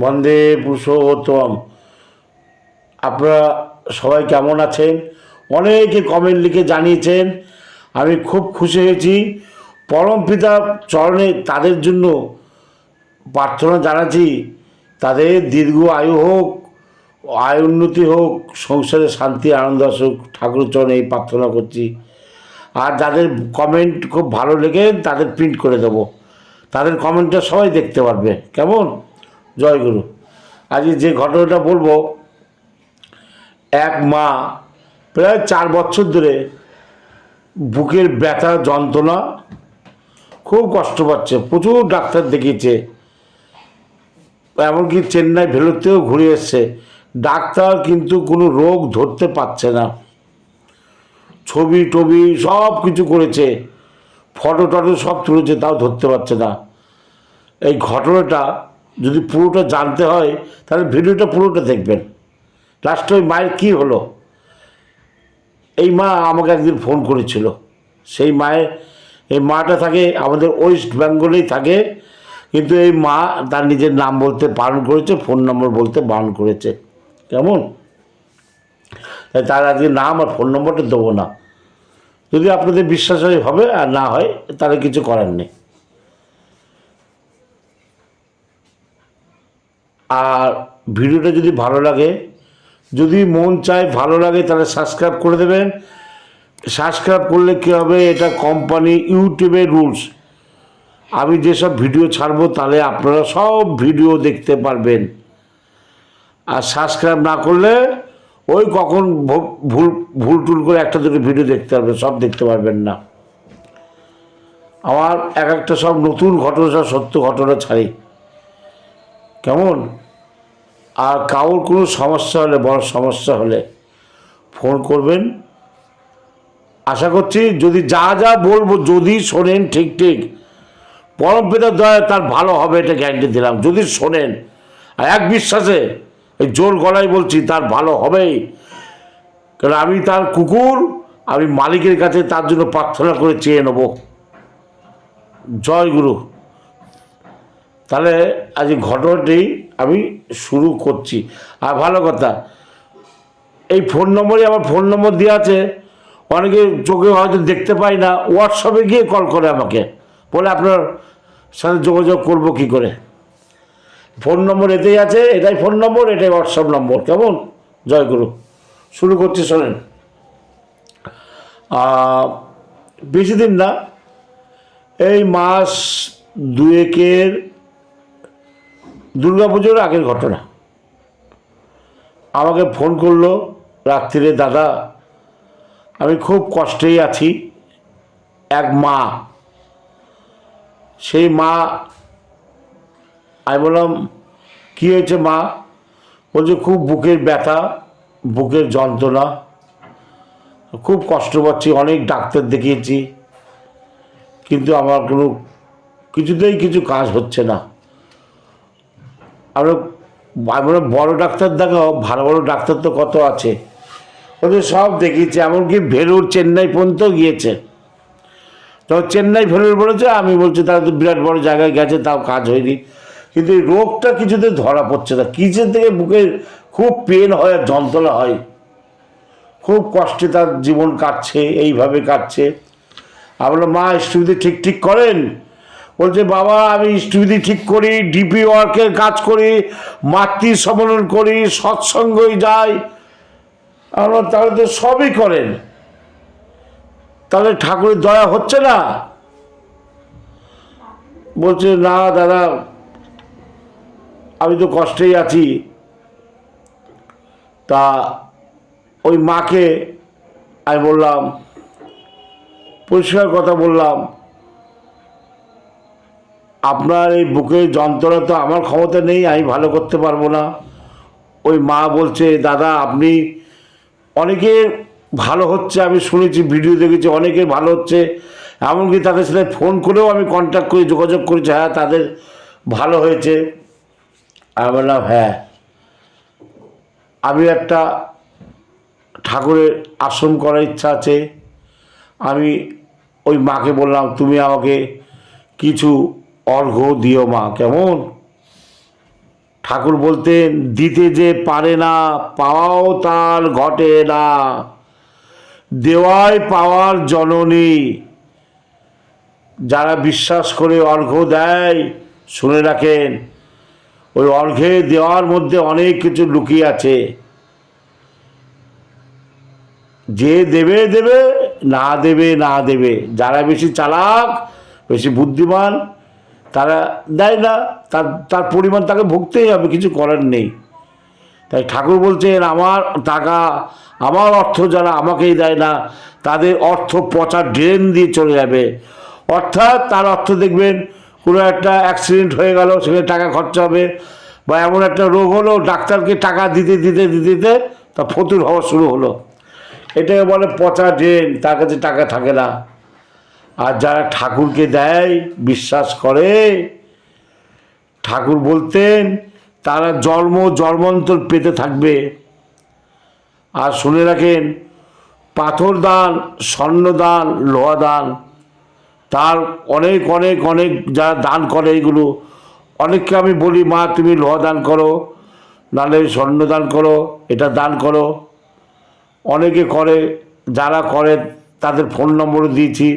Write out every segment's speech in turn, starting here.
বন্দে পুরুষোত্তম। আপনারা সবাই কেমন আছেন? অনেকে কমেন্ট লিখে জানিয়েছেন, আমি খুব খুশি হয়েছি। পরম পিতা চরণে তাদের জন্য প্রার্থনা জানাচ্ছি। তাদের দীর্ঘ আয়ু হোক, আয় উন্নতি হোক, সংসারে শান্তি, আনন্দ আসুক ঠাকুর চরণে এই প্রার্থনা করছি। আর যাদের কমেন্ট খুব ভালো লেগে তাদের প্রিন্ট করে দেবো। তাদের কমেন্টটা সবাই দেখতে পারবে। কেমন? জয় গুরু আজকে যে ঘটনাটা বলব, এক মা প্রায় চার বছর ধরে বুকের ব্যথা, যন্ত্রণা খুব কষ্ট পাচ্ছে, প্রচুর ডাক্তার দেখিয়েছে। এমনকি চেন্নাই ভেলুরতেও ঘুরে এসছে। ডাক্তার কিন্তু কোনো রোগ ধরতে পারছে না। ছবি টবি সব কিছু করেছে, ফটো টটো সব তুলেছে, তাও ধরতে পারছে না। এই ঘটনাটা যদি পুরোটা জানতে হয়, তাহলে ভিডিওটা পুরোটা দেখবেন। লাস্টে ওই মায়ের কী হলো? এই মা আমাকে একদিন ফোন করেছিল। সেই মায়ের, এই মাটা থাকে, আমাদের ওয়েস্ট বেঙ্গলেই থাকে, কিন্তু এই মা তার নিজের নাম বলতে বারণ করেছে ফোন নম্বর বলতে বারণ করেছে। কেমন? তাই তার আজকে নাম আর ফোন নম্বরটা দেবো না। যদি আপনাদের বিশ্বাস হয়, হবে, আর না হয়, তাহলে কিছু করার নেই। আর ভিডিওটা যদি ভালো লাগে, যদি মন চায় ভালো লাগে, তাহলে সাবস্ক্রাইব করে দেবেন। সাবস্ক্রাইব করলে কী হবে, এটা কোম্পানি ইউটিউবের রুলস আমি যেসব ভিডিও ছাড়বো, তাহলে আপনারা সব ভিডিও দেখতে পারবেন। আর সাবস্ক্রাইব না করলে, ওই কখন ভুল ভুল টুল করে একটা দুটো ভিডিও দেখতে পারবেন, সব দেখতে পারবেন না। আমার এক একটা সব নতুন ঘটনা, সব সত্য ঘটনা ছাড়ি। কেমন? আর কারোর কোনো সমস্যা হলে, বড় সমস্যা হলে ফোন করবেন। আশা করছি যদি যা যা বলব, যদি শোনেন ঠিক ঠিক, পরম পিতার দয়া তার ভালো হবে, এটা গ্যারান্টি দিলাম। যদি শোনেন, আর এক বিশ্বাসে এই জোর গলায় বলছি, তার ভালো হবেই। কারণ আমি তার কুকুর, আমি মালিকের কাছে তার জন্য প্রার্থনা করে চেয়ে নেব। জয় গুরু। তাহলে আজ ঘটনাটি আমি শুরু করছি। আর ভালো কথা, এই ফোন নম্বরে আমার ফোন নম্বর দেওয়া আছে। অনেকে চোখে হয়তো দেখতে পাই না, হোয়াটসঅ্যাপে গিয়ে কল করে আমাকে। বলে, আপনার সাথে যোগাযোগ করব কি করে? ফোন নম্বর এতেই আছে, এটাই ফোন নম্বর, এটাই হোয়াটসঅ্যাপ নম্বর। কেমন? জয় গুরু। শুরু করছি, শোনেন। বেশি দিন না, এই মাস দুয়েকের দুর্গাপুজোর আগের ঘটনা। আমাকে ফোন করল রাত্রিরে, দাদা, আমি খুব কষ্টেই আছি। এক মা। সেই মা, আমি বললাম, কী হয়েছে মা? বলছে, খুব বুকের ব্যথা, বুকের যন্ত্রণা। খুব কষ্ট পাচ্ছি, অনেক ডাক্তার দেখিয়েছি। কিন্তু আমার কোনো কিছুতেই কিছু কাজ হচ্ছে না। আমরা আমরা বড় ডাক্তার দেখাও, ভালো বড় ডাক্তার তো কত আছে। ওদের সব দেখিয়েছে, এমনকি ভেলুর চেন্নাই পর্যন্ত গিয়েছে। তো চেন্নাই ভেলুর বলেছে, আমি বলছি তারা তো বিরাট বড় জায়গায় গেছে, তাও কাজ হয়নি। কিন্তু এই রোগটা কিছুতে ধরা পড়ছে না। কিসের থেকে বুকের খুব পেন হয় যন্ত্রণা হয়। খুব কষ্টে তার জীবন কাটছে, এইভাবে কাটছে। আমরা মা স্টুবিদি ঠিক ঠিক করেন বলছে, বাবা, আমি স্টুবিদি ঠিক করি ডিপি ওয়ার্কের কাজ করি, মাতৃ সম্মেলন করি, সৎসঙ্গই যাই। আমরা তাহলে তো সবই করেন। তাহলে ঠাকুরের দয়া হচ্ছে না? বলছে, না, দাদা, আমি তো কষ্টেই আছি। তা ওই মাকে আমি বললাম, পরিষ্কার কথা বললাম আপনার এই বুকের যন্ত্রণা তো আমার ক্ষমতা নেই, আমি ভালো করতে পারব না। ওই মা বলছে, দাদা, আপনি অনেকের ভালো হচ্ছে, আমি শুনেছি, ভিডিও দেখেছি অনেকের ভালো হচ্ছে। এমনকি তাদের সাথে ফোন করেও আমি কন্ট্যাক্ট করে, যোগাযোগ করেছি হ্যাঁ তাদের ভালো হয়েছে। আমি বললাম হ্যাঁ। আমি একটা ঠাকুরের আশ্রম করার ইচ্ছা আছে। আমি ওই মাকে বললাম, তুমি আমাকে কিছু অর্ঘ্য দিও মা, কেমন? ঠাকুর বলতেন, দিতে যে পারে না, পাওয়াও তার ঘটে না। দেওয়ায় পাওয়ার জননী। যারা বিশ্বাস করে অর্ঘ্য দেয়, শুনে রাখেন, ওই অর্ঘ্যে দেওয়ার মধ্যে অনেক কিছু লুকিয়ে আছে। যে দেবে দেবে, না দেবে না দেবে। যারা বেশি চালাক, বেশি বুদ্ধিমান তারা দেয় না, তার তার পরিমাণ তাকে ভুগতেই হবে, কিছু করার নেই। তাই ঠাকুর বলছেন, আমার টাকা, আমার অর্থ যারা আমাকেই দেয় না, তাদের অর্থ পচা ড্রেন দিয়ে চলে যাবে। অর্থাৎ তার অর্থ দেখবেন, কোনো একটা অ্যাক্সিডেন্ট হয়ে গেল, সেখানে টাকা খরচা হবে, বা এমন একটা রোগ হলো, ডাক্তারকে টাকা দিতে দিতে দিতে দিতে তা ফতুর হওয়া শুরু হলো। এটাকে বলে পচা ড্রেন, তার কাছে টাকা থাকে না। আর যারা ঠাকুরকে দেয়, বিশ্বাস করে, ঠাকুর বলতেন, তারা জন্ম, জন্মান্তর পেতে থাকবে। আর শুনে রাখেন, পাথর দান, স্বর্ণ দান, লোহা দান, তার অনেক অনেক অনেক যারা দান করে এগুলো, অনেককে আমি বলি, মা, তুমি লোহা দান করো, নাহলে স্বর্ণ দান করো, এটা দান করো। অনেকে করে, যারা করে, তাদের ফোন নম্বরও দিয়েছি।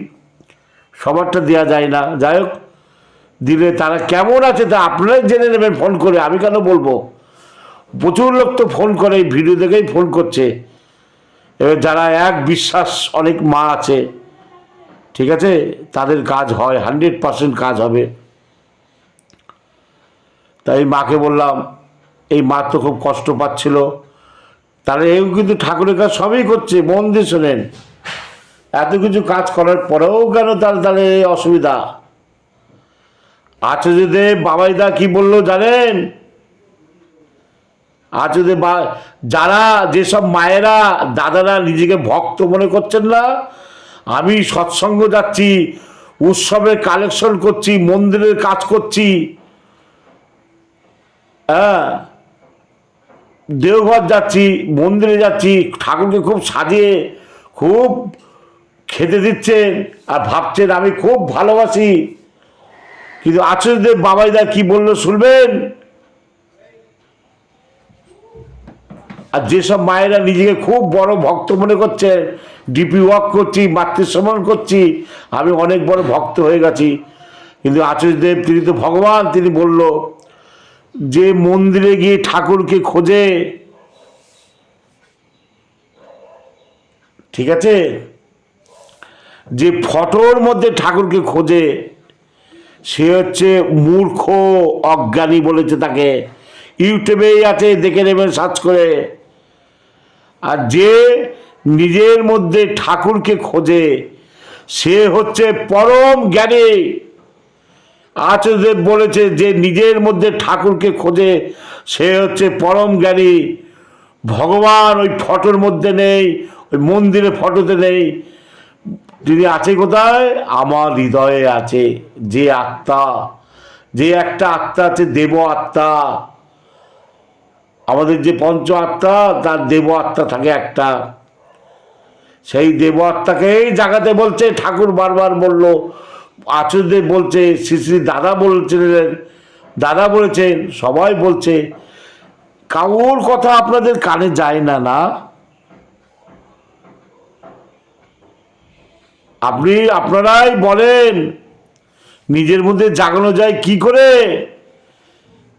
সবারটা দেওয়া যায় না। যাই হোক, দিলে তারা কেমন আছে তা আপনারাই জেনে নেবেন, ফোন করে। আমি কেন বলব? প্রচুর লোক তো ফোন করে, এই ভিডিও দেখেই ফোন করছে। এবার যারা এক বিশ্বাস, অনেক মা আছে, ঠিক আছে? তাদের কাজ হয়, হান্ড্রেড পার্সেন্ট কাজ হবে। তাই মাকে বললাম, এই মা তো খুব কষ্ট পাচ্ছিল। তাহলে এও কিন্তু ঠাকুরের কাজ সবই করছে, মন দিয়ে শোনেন। এত কিছু কাজ করার পরেও কেন তার তাহলে অসুবিধা? আচার্যদেব বাবাইদা কি বলল জানেন? আচার্যদেব যারা যেসব মায়েরা, দাদারা নিজেকে ভক্ত মনে করছেন না, আমি সৎসঙ্গ যাচ্ছি, উৎসবের কালেকশন করছি, মন্দিরের কাজ করছি হ্যাঁ দেওঘর যাচ্ছি, মন্দিরে যাচ্ছি, ঠাকুরকে খুব সাজিয়ে, খুব খেতে দিচ্ছেন আর ভাবছেন আমি খুব ভালোবাসি। কিন্তু আচার্যদেব বাবাইদা কি বলল শুনবেন? আর যেসব মায়েরা নিজেকে খুব বড় ভক্ত মনে করছে ডিপি ওয়াক করছি মাতৃসম্মান করছি, আমি অনেক বড় ভক্ত হয়ে গেছি। কিন্তু আচার্যদেব তিনি তো ভগবান, তিনি বলল যে মন্দিরে গিয়ে ঠাকুরকে খোঁজে। ঠিক আছে? যে ফটোর মধ্যে ঠাকুরকে খোঁজে, সে হচ্ছে মূর্খ, অজ্ঞানী বলেছে তাকে। ইউটিউবেই আছে, দেখে নেবেন সার্চ করে। আর যে নিজের মধ্যে ঠাকুরকে খোঁজে, সে হচ্ছে পরম জ্ঞানী। আচার্যদেব বলেছে যে নিজের মধ্যে ঠাকুরকে খোঁজে, সে হচ্ছে পরম জ্ঞানী। ভগবান ওই ফটোর মধ্যে নেই, ওই মন্দিরে ফটোতে নেই। তিনি আছে কোথায়? আমার হৃদয়ে আছে। যে আত্মা, যে একটা আত্মা আছে, দেব আত্মা। আমাদের যে পঞ্চ আত্মা, তার দেব আত্মা থাকে একটা। সেই দেব আত্মাকেই জাগাতে বলছে, ঠাকুর বারবার বলল আচার্যদেব বলছে, শ্রী শ্রী দাদা বলছিলেন, দাদা বলেছেন, সবাই বলছে, কাউর কথা আপনাদের কানে যায় না না। আপনি আপনারাই বলেন। নিজের মধ্যে জাগানো যায় কি করে?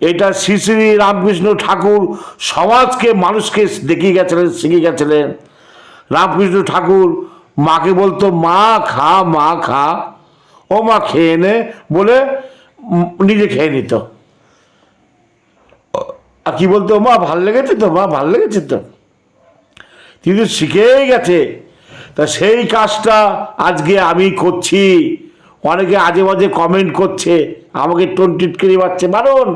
এটা শ্রী শ্রী রামকৃষ্ণ ঠাকুর সমাজকে, মানুষকে দেখিয়ে গেছিলেন শিখে গেছিলেন। রামকৃষ্ণ ঠাকুর মাকে বলতো, মা খা মা খা। ও মা খেয়ে নে, বলে নিজে খেয়ে নিত। আর কি বলতো, মা, ভালো লেগেছে তো, মা, ভালো লেগেছে তো। তিনি শিখেই গেছে। তা সেই কাজটা আজকে আমি করছি। অনেকে আজে বাজে কমেন্ট করছে, আমাকে টোন টিটকিরি পাচ্ছে মারুন,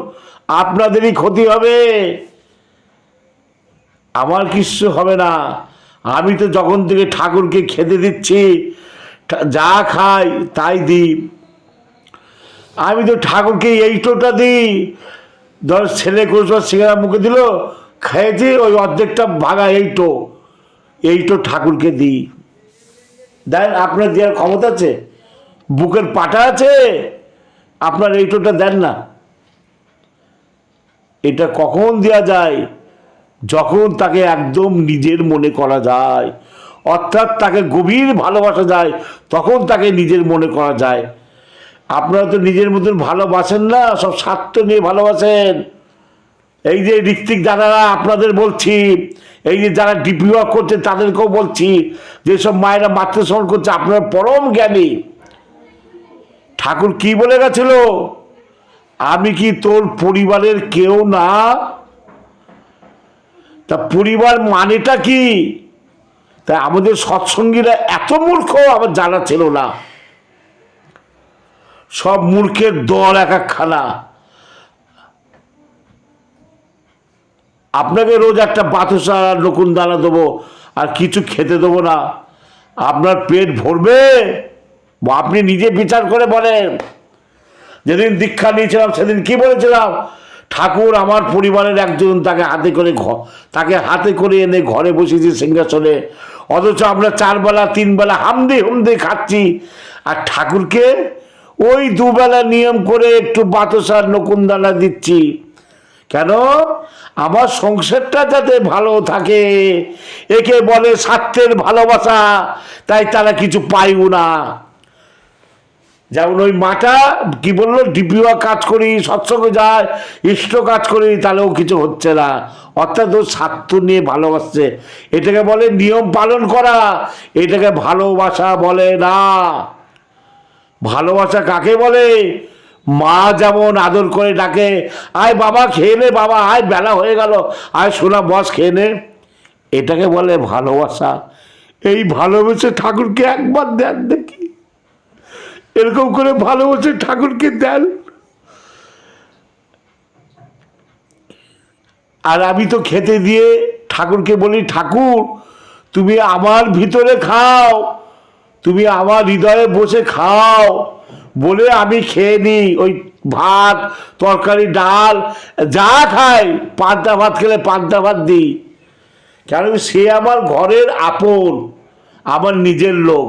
আপনাদেরই ক্ষতি হবে। আমার কিছু হবে না। আমি তো যখন থেকে ঠাকুরকে খেতে দিচ্ছি যা খাই তাই দিই। আমি তো ঠাকুরকে এইটোটা দিই। ধর ছেলে কোথাও সিঙ্গারা মুখে দিল, খেয়েছি, ওই অর্ধেকটা ভাগা এইটো এইটো ঠাকুরকে দিই। দেন আপনার দেওয়ার ক্ষমতা আছে? বুকের পাটা আছে? আপনার এইটোটা দেন না। এটা কখন দেওয়া যায়? যখন তাকে একদম নিজের মনে করা যায়, অর্থাৎ তাকে গভীর ভালোবাসা যায়, তখন তাকে নিজের মনে করা যায়। আপনারা তো নিজের মতন ভালোবাসেন না, সব স্বার্থ নিয়ে ভালোবাসেন। এই যে ঋত্বিক দাদারা আপনাদের বলছি, এই যে যারা ডিপি ওয়ার্ক করছে তাদেরকেও বলছি, যেসব মায়েরা মাতৃশ্রমণ করছে, আপনারা পরম জ্ঞানী। ঠাকুর কি বলে গেছিল? আমি কি তোর পরিবারের কেউ না? তা পরিবার মানেটা কি? তাই আমাদের সৎসঙ্গীরা এত মূর্খ, আমার জানা ছিল না। সব মূর্খের দল এক একখানা। আপনাকে রোজ একটা বাতাসা নকুন দানা দেবো, আর কিছু খেতে দেবো না। আপনার পেট ভরবে। আপনি নিজে বিচার করে বলেন। যেদিন দীক্ষা নিয়েছিলাম, সেদিন কি বলেছিলাম? ঠাকুর আমার পরিবারের একজন তাকে হাতে করে তাকে হাতে করে এনে ঘরে বসেছি সিংহাসনে। অথচ আমরা চারবেলা, তিনবেলা হামদি হুমদি খাচ্ছি। আর ঠাকুরকে ওই দুবেলা নিয়ম করে একটু বাতাসার নকুনদানা দিচ্ছি। কেন? আমার সংসারটা যাতে ভালো থাকে, একে বলে স্বার্থের ভালোবাসা, তাই তারা কিছু পাইও না। যেমন ওই মাটা কি বলল ডিপিও কাজ করি, সৎসঙ্গে যায়, ইষ্ট কাজ করি, তাহলেও কিছু হচ্ছে না। অর্থাৎ ও স্বার্থ নিয়ে ভালোবাসছে। এটাকে বলে নিয়ম পালন করা, এটাকে ভালোবাসা বলে না। ভালোবাসা কাকে বলে? মা যেমন আদর করে ডাকে, আয় বাবা, খেয়ে নে বাবা, আয়, বেলা হয়ে গেল, আয় সোনা, বস, খেয়ে নে। এটাকে বলে ভালোবাসা। এই ভালোবেসে ঠাকুরকে একবার দেন দেখি। এরকম করে ভালোবেসে ঠাকুরকে দেন। আর আমি তো খেতে দিয়ে ঠাকুরকে বলি, ঠাকুর, তুমি আমার ভিতরে খাও, তুমি আমার হৃদয়ে বসে খাও। বলে আমি খেয়ে নিই, ওই ভাত, তরকারি, ডাল, যা খাই, পান্তা ভাত খেলে পান্তা ভাত দিই। কেন সে আমার ঘরের আপন, আমার নিজের লোক।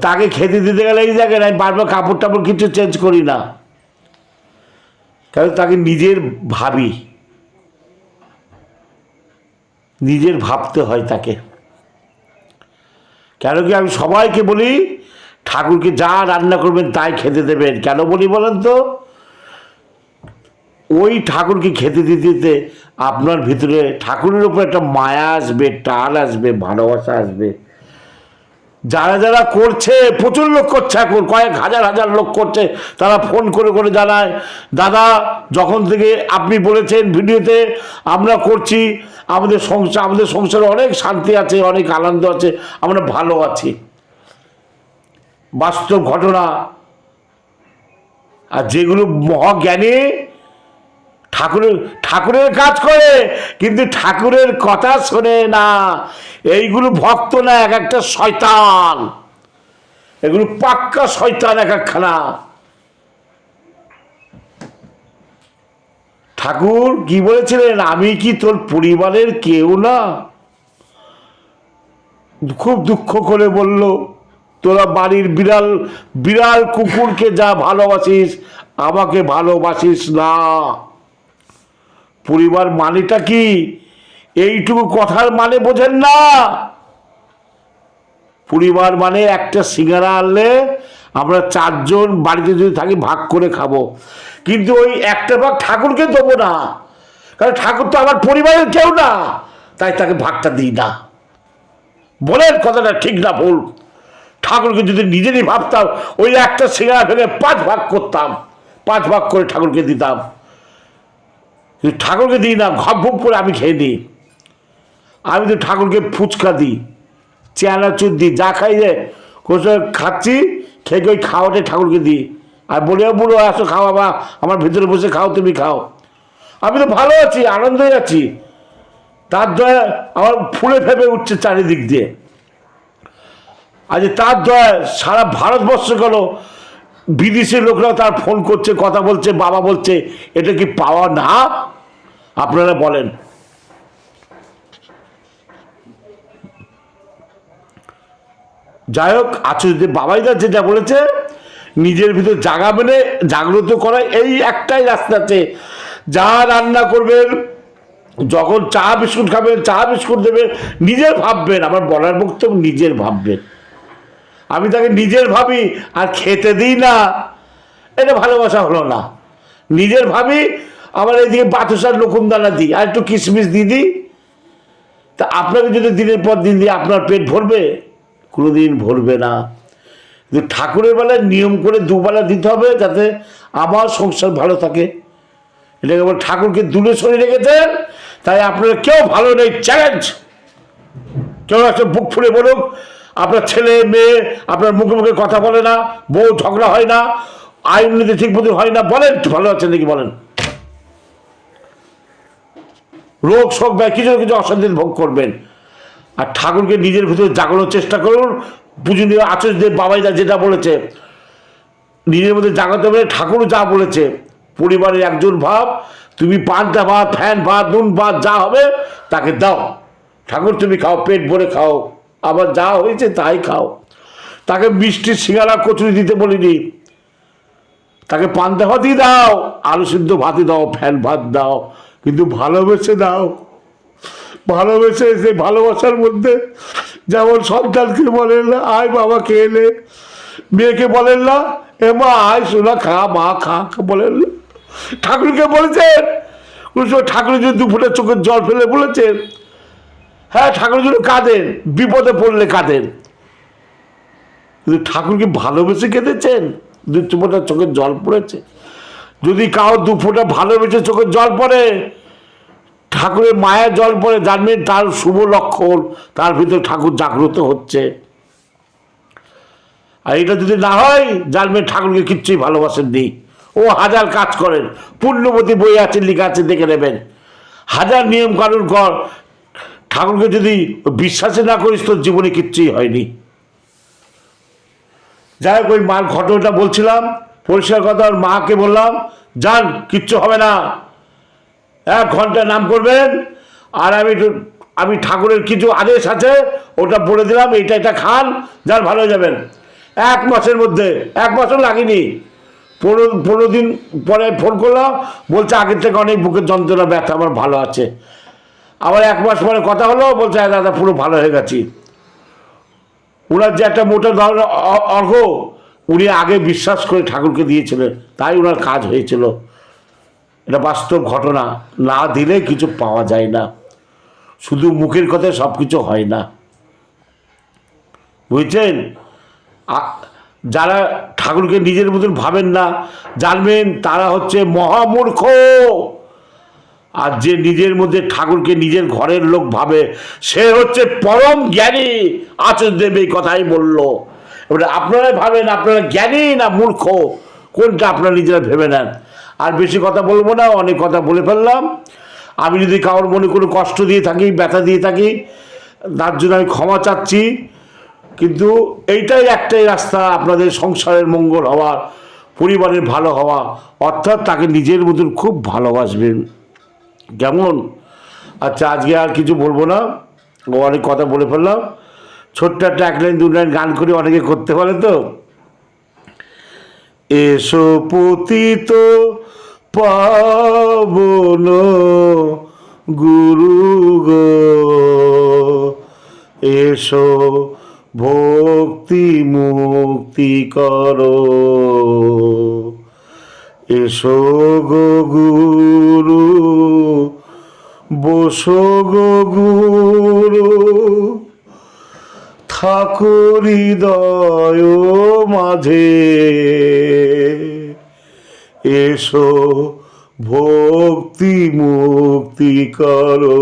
তাকে খেতে দিতে গেলে এই জায়গায় আমি বারবার কাপড় টাপড় কিছু চেঞ্জ করি না। কারণ তাকে নিজের ভাবি, নিজের ভাবতে হয় তাকে। কেন কি আমি সবাইকে বলি, ঠাকুরকে যা রান্না করবেন তাই খেতে দেবেন। কেন বলি বলেন তো? ওই ঠাকুরকে খেতে দিতে দিতে আপনার ভিতরে ঠাকুরের উপর একটা মায়া আসবে, টান আসবে, ভালোবাসা আসবে। যারা যারা করছে, প্রচুর লোক করছে এখন, কয়েক হাজার হাজার লোক করছে, তারা ফোন করে করে জানায়, দাদা, যখন থেকে আপনি বলেছেন ভিডিওতে, আমরা করছি আমাদের সংসার, আমাদের সংসারে অনেক শান্তি আছে, অনেক আনন্দ আছে, আমরা ভালো আছি। বাস্তব ঘটনা, আর যেগুলো মহাজ্ঞানী ঠাকুরের ঠাকুরের কাজ করে, কিন্তু ঠাকুরের কথা শোনে না। এইগুলো ভক্ত না, এক একটা শয়তান। এগুলো পাক্কা শয়তান এক একখানা। ঠাকুর কি বলেছিলেন? আমি কি তোর পরিবারের কেউ না? খুব দুঃখ করে বলল, তোরা বাড়ির বিড়াল বিড়াল কুকুরকে যা ভালোবাসিস, আমাকে ভালোবাসিস না। পরিবার মানেটা কি? এইটুকু কথার মানে বোঝেন না। পরিবার মানে একটা সিঙ্গারা আনলে আমরা চারজন বাড়িতে যদি থাকি, ভাগ করে খাব। কিন্তু ওই একটা ভাগ ঠাকুরকে দেবো না। কারণ ঠাকুর তো আমার পরিবারের কেউ না। তাই তাকে ভাগটা দিই না। বলেন কথাটা ঠিক না ভুল। ঠাকুরকে যদি নিজেরই ভাবতাম, ওই একটা সিঙ্গারা ভেঙে পাঁচ ভাগ করতাম। পাঁচ ভাগ করে ঠাকুরকে দিতাম। কিন্তু ঠাকুরকে দিই না, ঘপ ঘপ করে আমি খেয়ে নিই। আমি তো ঠাকুরকে ফুচকা দিই, চেয়ারা চুর দিই, যা খাই যে খাচ্ছি, খেয়ে ওই খাওয়াটাই ঠাকুরকে দিই। আর বলেও বলো আসো, খাও বাবা, আমার ভিতরে বসে খাও, তুমি খাও। আমি তো ভালো আছি, আনন্দই আছি। তার দয়া আমার ফুলে ফেপে উঠছে চারিদিক দিয়ে। আজ তার দয়া সারা ভারতবর্ষ গেল। বিদেশের লোকরাও তার ফোন করছে, কথা বলছে, বাবা বলছে, এটা কি পাওয়া না? আপনারা বলেন। যাই হোক আচুর্য বাবাইদা যেটা বলেছে নিজের ভিতর জাগা মেনে জাগ্রত করা, এই একটাই রাস্তা আছে। যা রান্না করবেন, যখন চা বিস্কুট খাবেন, চা বিস্কুট দেবেন, নিজের ভাববেন, আমার বলার বক্তব্য নিজের ভাববেন। আমি তাকে নিজের ভাবি, আর খেতে দিই না। এটা ভালোবাসা হলো না। নিজের ভাবি, আবার এইদিকে বাতুসার লকুমদানা দিই, আর একটু কিশমিশ দিয়ে দিই। তা আপনাকে যদি দিনের পর দিন দিয়ে আপনার পেট ভরবে, কোনোদিন ভরবে না। কিন্তু ঠাকুরের বেলায় নিয়ম করে দুবেলা দিতে হবে যাতে আমার সংসার ভালো থাকে। এটাকে আবার ঠাকুরকে দূরে সরে রেখেছেন, তাই আপনারা কেউ ভালো নেই চ্যালেঞ্জ কেউ একটা বুক ফুলে বলুক, আপনার ছেলে, মেয়ে, আপনার মুখে মুখে কথা বলে না, বউ ঝগড়া হয় না, আইন নীতি ঠিক মতো হয় না, বলেন ভালো আছেন নাকি বলেন? রোগ শোক বা কিছু কিছু অশান্তি ভোগ করবেন। আর ঠাকুরকে নিজের ভিতরে জাগানোর চেষ্টা করুন পূজনীয় আচার্যদেব বাবাইদা যেটা বলেছে, নিজের মধ্যে জাগাতে হবে, ঠাকুর যা বলেছে। পরিবারের একজন ভাব, তুমি পান্তা ভাত, ফ্যান ভাত, নুন ভাত যা হবে তাকে দাও। ঠাকুর, তুমি খাও, পেট ভরে খাও। আবার যা হয়েছে তাই খাও। তাকে মিষ্টি সিঙ্গারা, কচুরি দিতে বলিনি। তাকে পান্তা ভাতই দাও, আলু সিদ্ধ ভাতই দাও, ফ্যান ভাত দাও। কিন্তু ভালোবেসে দাও। ভালোবেসে সেই ভালোবাসার মধ্যে যেমন সন্তানকে বলেন না, আয় বাবাকে এলে মেয়েকে বলেন না, এ মা, আয়, সোনা, খা, মা, খা বলেন না। ঠাকুরকে বলেছেন। ঠাকুর যদি দুপুরে চোখের জল ফেলে বলেছেন। হ্যাঁ ঠাকুর যদি কাঁদেন, বিপদে পড়লে কাঁদেন। কিন্তু ঠাকুরকে ভালোবেসে কেঁদেছেন, দু ফোঁটা চোখের জল পড়েছে। যদি কাউ দু ফোঁটা ভালোবেসে চোখের জল পড়ে ঠাকুরের মায়ের জল পড়ে জানবেন তার শুভ লক্ষণ, তার ভিতরে ঠাকুর জাগ্রত হচ্ছে। আর এটা যদি না হয় জানবেন ঠাকুরকে কিচ্ছুই ভালোবাসেন নি ও হাজার কাজ করেন, পূর্ণবতী বই আছে, লেখা আছে, দেখে নেবেন। হাজার নিয়ম কানুন কর, ঠাকুরকে যদি বিশ্বাসে না করিস, তোর জীবনে কিচ্ছুই হয়নি। যাই হোক, ওই মার ঘটনাটা বলছিলাম, পরিষ্কার কথা, ওর মাকে বললাম, যান, কিচ্ছু হবে না। এক ঘণ্টা নাম করবেন। আর আমি একটু- আমি ঠাকুরের কিছু আদেশ আছে, ওটা বলে দিলাম, এইটা এটা খান, যার ভালো হয়ে যাবেন। এক মাসের মধ্যে, এক মাসও লাগেনি। পনেরো পনেরো দিন পরে ফোন করলাম, বলছে আগের থেকে অনেক বুকের যন্ত্রণা, ব্যথা আমার ভালো আছে। আবার এক মাস পরে কথা হলো, বলছে হ্যাঁ দাদা, পুরো ভালো হয়ে গেছি। ওনার যে একটা মোটা ধরনের অর্ঘ উনি আগে বিশ্বাস করে ঠাকুরকে দিয়েছিলেন, তাই ওনার কাজ হয়েছিল। এটা বাস্তব ঘটনা। না দিলে কিছু পাওয়া যায় না। শুধু মুখের কথায় সব কিছু হয় না। বুঝছেন? যারা ঠাকুরকে নিজের মতন ভাবেন না, জানবেন তারা হচ্ছে মহামূর্খ। আর যে নিজের মধ্যে ঠাকুরকে নিজের ঘরের লোক ভাবে, সে হচ্ছে পরম জ্ঞানী। আচার্যদেব এই কথাই বলল। এবারে আপনারাই ভাবেন আপনারা জ্ঞানী না মূর্খ? কোনটা আপনারা নিজেরা ভেবে নেন? আর বেশি কথা বলব না, অনেক কথা বলে ফেললাম। আমি যদি কারোর মনে কোনো কষ্ট দিয়ে থাকি, ব্যথা দিয়ে থাকি, তার জন্য আমি ক্ষমা চাচ্ছি। কিন্তু এইটাই একটাই রাস্তা, আপনাদের সংসারের মঙ্গল হওয়ার পরিবারের ভালো হওয়া, অর্থাৎ তাকে নিজের মতন খুব ভালোবাসবেন। কেমন? আচ্ছা আজকে আর কিছু বলব না। ও অনেক কথা বলে ফেললাম। ছোট্ট একটা এক লাইন, দু লাইন গান করে অনেকে করতে পারে তো? এসো পতিত পাবন গুরু গো। এসো ভক্তি মুক্তি করো। এসো গো গুরু, বসো গো গুরু। ঠাকুর হৃদয় মাঝে এসো, ভক্তি মুক্তি করো।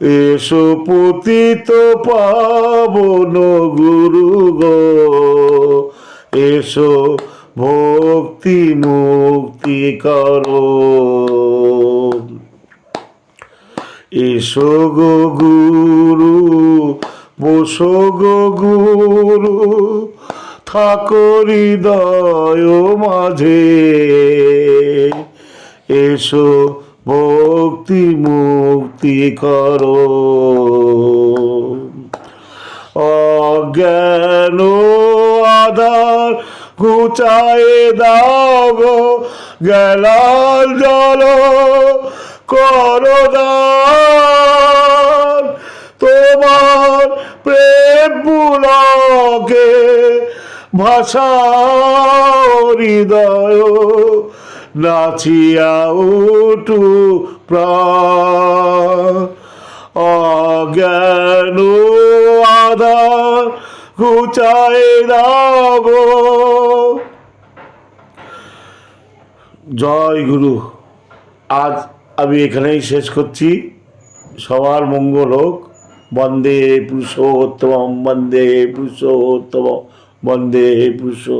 এসো পতিত পাবন গুরু গো। এসো ভক্তি মুক্তি করো। এসো গো গুরু, বসো গো গুরু। থাকো হৃদয় মাঝে। এসো, ভক্তি মুক্তি করো। অজ্ঞান আধার ঘুচায়ে দাও গো, গেলাল জল করদান তোমার প্রেম পুলকে ভাষা হৃদয় নাচিয়া উঠু অজ্ঞান আধার ঘুচাই গো। জয় গুরু। আজ আমি এখানেই শেষ করছি। সবার মঙ্গল হোক। বন্দে পুরুষোত্তম বন্দে পুরুষোত্তম বন্দে পুরুষোত্তম